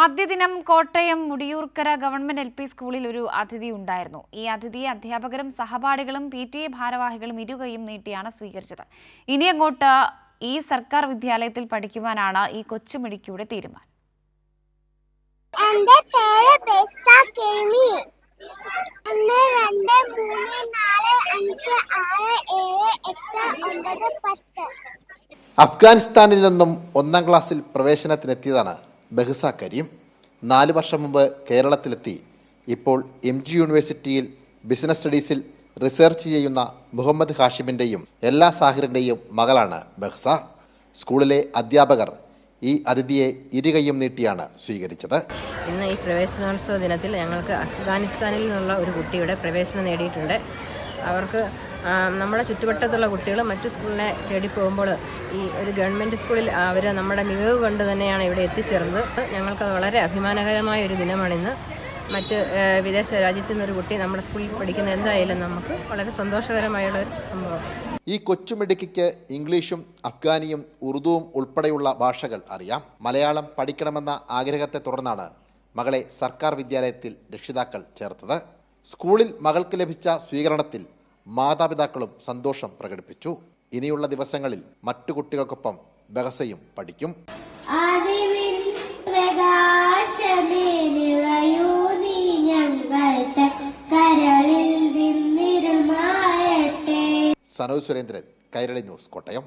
ആദ്യ ദിനം Kottayam Mudiyoorkkara government L P സ്കൂളിൽ ഒരു അതിഥി ഉണ്ടായിരുന്നു. ഈ അതിഥിയെ അധ്യാപകരും സഹപാഠികളും പി ടി എ ഭാരവാഹികളും ഇരുകയും നീട്ടിയാണ് സ്വീകരിച്ചത്. ഇനി അങ്ങോട്ട് ഈ സർക്കാർ വിദ്യാലയത്തിൽ പഠിക്കുവാനാണ് ഈ കൊച്ചുമിടിക്കിയുടെ തീരുമാനം. എന്റെ പേര് ബെസ്സ കെമി. ഒന്ന് രണ്ട് മൂന്ന് നാല് അഞ്ച് ആറ് ഏഴ് എട്ട് ഒമ്പത് പത്ത്. അഫ്ഗാനിസ്ഥാനിൽ നിന്നും ഒന്നാം ക്ലാസ്സിൽ പ്രവേശനത്തിനെത്തിയതാണ് ബഹ്സ കരീം നാല് വർഷം മുമ്പ് കേരളത്തിലെത്തി ഇപ്പോൾ എം ജി യൂണിവേഴ്സിറ്റിയിൽ ബിസിനസ് സ്റ്റഡീസിൽ റിസർച്ച് ചെയ്യുന്ന മുഹമ്മദ് ഹാഷിമിന്റെയും എല്ലാ സാഹിറിന്റെയും മകളാണ് ബഹ്സ. സ്കൂളിലെ അധ്യാപകർ ഈ അതിഥിയെ ഇരുകൈയും നീട്ടിയാണ് സ്വീകരിച്ചത്. ഇന്ന് ഈ പ്രവേശനോത്സവ ദിനത്തിൽ ഞങ്ങൾക്ക് അഫ്ഗാനിസ്ഥാനിൽ നിന്നുള്ള ഒരു കുട്ടിയുടെ പ്രവേശനം നേടിയിട്ടുണ്ട്. അവർക്ക് നമ്മുടെ ചുറ്റുവട്ടത്തുള്ള കുട്ടികൾ മറ്റു സ്കൂളിനെ തേടി പോകുമ്പോൾ ഈ ഒരു ഗവൺമെന്റ് സ്കൂളിൽ അവർ നമ്മുടെ മികവ് കൊണ്ട് തന്നെയാണ് ഇവിടെ എത്തിച്ചേർന്നത്. ഞങ്ങൾക്ക് വളരെ അഭിമാനകരമായ ഒരു ദിനമാണിന്ന്. മറ്റ് വിദേശ രാജ്യത്തു നിന്നൊരു കുട്ടി നമ്മുടെ സ്കൂളിൽ പഠിക്കുന്ന എന്തായാലും നമുക്ക് വളരെ സന്തോഷകരമായുള്ള ഒരു സംഭവം. ഈ കൊച്ചുമിടുക്കിക്ക് ഇംഗ്ലീഷും അഫ്ഗാനിയും ഉറുദുവും ഉൾപ്പെടെയുള്ള ഭാഷകൾ അറിയാം. മലയാളം പഠിക്കണമെന്ന ആഗ്രഹത്തെ തുടർന്നാണ് മകളെ സർക്കാർ വിദ്യാലയത്തിൽ രക്ഷിതാക്കൾ ചേർത്തത്. സ്കൂളിൽ മകൾക്ക് ലഭിച്ച സ്വീകരണത്തിൽ മാതാപിതാക്കളും സന്തോഷം പ്രകടിപ്പിച്ചു. ഇനിയുള്ള ദിവസങ്ങളിൽ മറ്റു കുട്ടികൾക്കൊപ്പം ബഹസയും പഠിക്കും. സനോജ് സുരേന്ദ്രൻ കൈരളി ന്യൂസ് കോട്ടയം.